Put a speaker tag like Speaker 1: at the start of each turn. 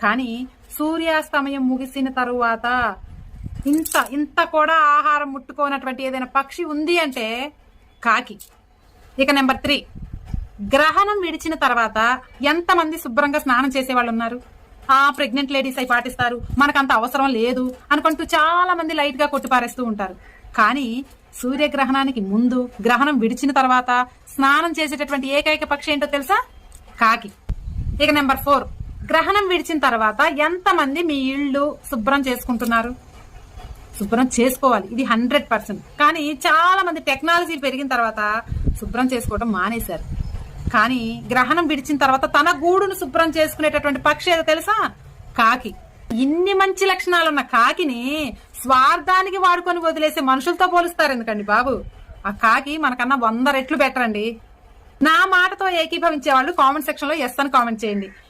Speaker 1: కానీ సూర్యాస్తమయం ముగిసిన తరువాత ఇంత ఇంత కూడా ఆహారం ముట్టుకోనటువంటి ఏదైనా పక్షి ఉంది అంటే కాకి. ఇక నెంబర్ త్రీ. గ్రహణం విడిచిన తర్వాత ఎంతమంది శుభ్రంగా స్నానం చేసే వాళ్ళు ఉన్నారు? ఆ ప్రెగ్నెంట్ లేడీస్ అయి పాటిస్తారు. మనకంత అవసరం లేదు అనుకుంటూ చాలా మంది లైట్గా కొట్టిపారేస్తూ ఉంటారు. కానీ సూర్యగ్రహణానికి ముందు గ్రహణం విడిచిన తర్వాత స్నానం చేసేటటువంటి ఏకైక పక్షి ఏంటో తెలుసా? కాకి. ఇక నెంబర్ ఫోర్. గ్రహణం విడిచిన తర్వాత ఎంతమంది మీ ఇళ్ళు శుభ్రం చేసుకుంటున్నారు? శుభ్రం చేసుకోవాలి. ఇది హండ్రెడ్ పర్సెంట్. కానీ చాలా మంది టెక్నాలజీ పెరిగిన తర్వాత శుభ్రం చేసుకోవడం మానేశారు. కానీ గ్రహణం విడిచిన తర్వాత తన గూడును శుభ్రం చేసుకునేటటువంటి పక్షి ఏదో తెలుసా? కాకి. ఇన్ని మంచి లక్షణాలున్న కాకిని స్వార్థానికి వాడుకొని వదిలేసే మనుషులతో పోలుస్తారు ఎందుకండి బాబు? ఆ కాకి మనకన్నా వంద రెట్లు బెటర్ అండి నా మాటతో ఏకీభవించే వాళ్ళు కామెంట్ సెక్షన్లో ఎస్ అని కామెంట్ చేయండి.